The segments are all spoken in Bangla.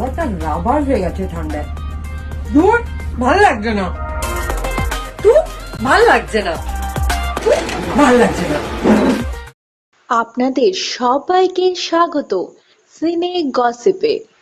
রাবার হয়ে গেছে ঠান্ডায়। দূর ভালো লাগছে না। তুই ভালো লাগছে না। ভালো লাগছে না। আপনাদের সবাইকে স্বাগত সিনে গসিপে।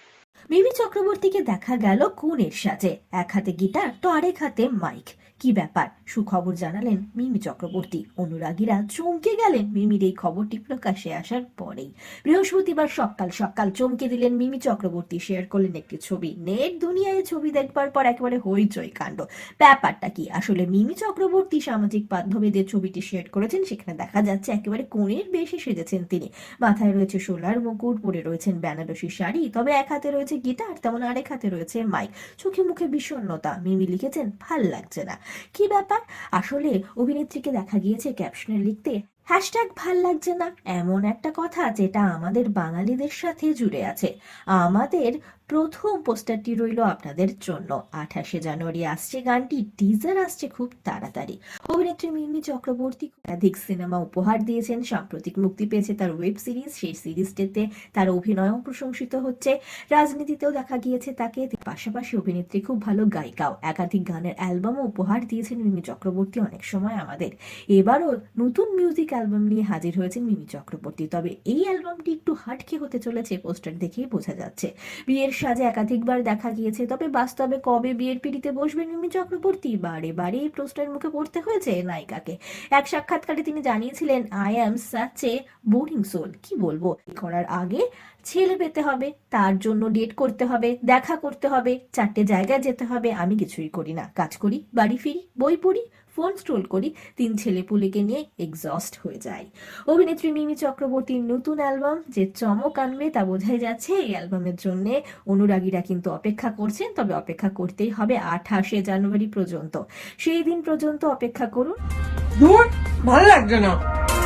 মিমি চক্রবর্তীকে দেখা গেল কোণের সাজে এক হাতে গিটার, তো আরেক হাতে মাইক। কি ব্যাপার? সুখবর জানালেন মিমি চক্রবর্তী। অনুরাগীরা চমকে গেলেন মিমির এই খবরটি প্রকাশে আসার পরেই। বৃহস্পতিবার সকাল সকাল চমকে দিলেন মিমি চক্রবর্তী, শেয়ার করলেন একটি ছবি। নেট দুনিয়ায় ছবি দেখবার পর একেবারে হইচই কাণ্ড। ব্যাপারটা কি? আসলে মিমি চক্রবর্তী সামাজিক মাধ্যমে যে ছবিটি শেয়ার করেছেন, সেখানে দেখা যাচ্ছে একেবারে কোণের বেশি সেজেছেন তিনি। মাথায় রয়েছে সোলার মুকুট, পরে রয়েছেন বেনারসি শাড়ি, তবে এক হাতে রয়েছে গিটার, তেমন আরেক হাতে রয়েছে মাইক। চোখে মুখে বিষণ্ণতা, মিমি লিখেছেন, ভালো লাগছে না। কি ব্যাপার? আসলে অভিনেত্রীকে দেখা গিয়েছে ক্যাপশনে লিখতে, হ্যাশট্যাগ ভালো লাগছে না। এমন একটা কথা যেটা আমাদের বাঙালিদের সাথে জুড়ে আছে। আমাদের প্রথম পোস্টারটি রইল আপনাদের জন্য। আঠাশে জানুয়ারি আসছে, গানটি টিজার আসছে খুব তাড়াতাড়ি। অভিনেত্রী মিমি চক্রবর্তী একাধিক সিনেমা উপহার দিয়েছেন, সাম্প্রতিক মুক্তি পেয়েছে তার ওয়েব সিরিজ সেই সিরিজটিতে তার অভিনয়ও প্রশংসিত হচ্ছে। রাজনীতিতেও দেখা গিয়েছে তাকে পাশাপাশি অভিনেত্রী খুব ভালো গায়িকাও। একাধিক গানের অ্যালবামও উপহার দিয়েছেন মিমি চক্রবর্তী অনেক সময় আমাদের। এবারও নতুন মিউজিক অ্যালবাম নিয়ে হাজির হয়েছেন মিমি চক্রবর্তী। তবে এই অ্যালবামটি একটু হাটকে হতে চলেছে, পোস্টার দেখেই বোঝা যাচ্ছে। বিয়ের সাজে একাধিকবার দেখা গিয়েছে। তবে বাস্তবে কবে বিয়ের পিড়িতে বসবেন মিমি চক্রবর্তী? বারে বারে এই প্রশ্নের মুখে পড়তে হয়েছে নায়িকাকে। এক সাক্ষাৎকারে তিনি জানিয়েছিলেন I am such a boring soul কি বলব? করার আগে ছেলে পেতে হবে, তার জন্য ডেট করতে হবে, দেখা করতে হবে, চারটে জায়গায় যেতে হবে, আমি কিছুই করি না। কাজ করি, বাড়ি ফিরি, বই পড়ি ফোন স্ক্রোল করি তিন ছেলে পুলেকে নিয়ে এক্সস্ট হয়ে যায়। অভিনেত্রী মিমি চক্রবর্তীর নতুন অ্যালবাম যে চমক আনবে তা বোঝাই যাচ্ছে এই অ্যালবামের জন্য অনুরাগীরা কিন্তু অপেক্ষা করছেন তবে অপেক্ষা করতেই হবে আঠাশে জানুয়ারি পর্যন্ত। সেই দিন পর্যন্ত অপেক্ষা করুন। ভালো লাগছে না।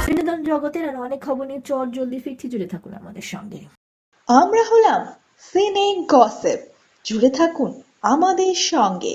বিনোদন জগতের আর অনেক খবর নিয়ে চট জলদি ফিরছি জুড়ে থাকুন আমাদের সঙ্গে। আমরা হলাম সিনে গসিপ। জুড়ে থাকুন আমাদের সঙ্গে।